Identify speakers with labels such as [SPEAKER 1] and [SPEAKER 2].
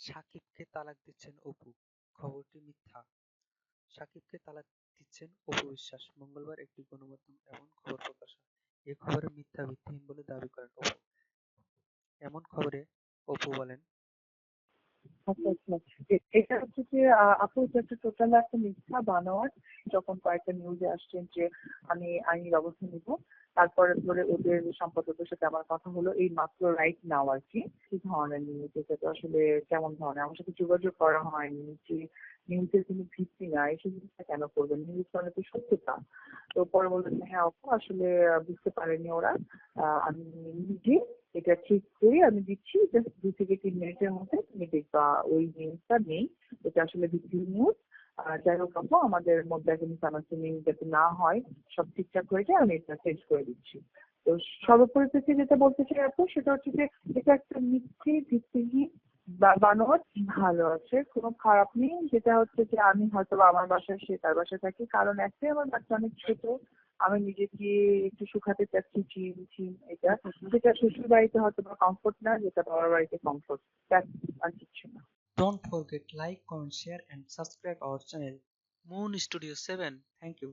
[SPEAKER 1] সাকিবকে তালাক দিচ্ছেন অপু, খবরটি মিথ্যা সাকিবকে তালাক দিচ্ছেন অপু বিশ্বাস মঙ্গলবার একটি গণমাধ্যম এমন খবর প্রকাশ হয়। এ খবরে মিথ্যা ভিত্তিহীন বলে দাবি করেন অপু। এমন খবরে অপু বলেন,
[SPEAKER 2] এটা হচ্ছে যে আপু এটা একটা টোটাল একটা মিথ্যা বানোয়াট, যখন কয়েকটা নিউজে আসছেন যে, আমি আইনি ব্যবস্থা নিব, তারপরে ধরে ওদের সম্পাদকের সাথে আমার কথা হলো, এই মাত্র রাইট নাও আর কি কি ধরনের নিউজ এটা তো আসলে কেমন ধরনের? আমার সাথে যোগাযোগ করা হয়নি, যে নিউজের কোনো ভিত্তি নাই, সেই জিনিসটা কেন করবেন? নিউজ মানে তো সত্যতা। তো পরে বললেন হ্যাঁ আপু, আসলে বুঝতে পারেনি ওরা। আমি নিজে এটা ঠিক করে আমি দিচ্ছি জাস্ট দু থেকে তিন মিনিটের মধ্যে তুমি দেখবা ওই নিউজটা নেই। এটা আসলে ভিত্তিহীন নিউজ যাই হোক আপু, আমাদের মধ্যে একটা মিসআন্ডারস্ট্যান্ডিং যাতে না হয়, সব ঠিকঠাক হয়ে যায়, আমি এটা চেঞ্জ করে দিচ্ছি। তো সর্বোপরি থেকে যেটা বলতে চাই আপু, সেটা হচ্ছে যে এটা একটা মিথ্যে ভিত্তিহীন বানোয়াট ভালো আছে, কোনো খারাপ নেই। যেটা হচ্ছে যে আমি হয়তো আমার বাসায় সে তার বাসায় থাকি, কারণ একটাই আমার বাচ্চা অনেক ছোট। আমি নিজেকে একটু শুকাতে চাচ্ছি চিন চিন এটা যেটা শ্বশুর বাড়িতে হয়তো বা কমফোর্ট না যেটা বাবার বাড়িতে কমফোর্ট আর কিছু না
[SPEAKER 1] Don't forget like, comment, share and subscribe our channel Moon Studio 7. Thank you.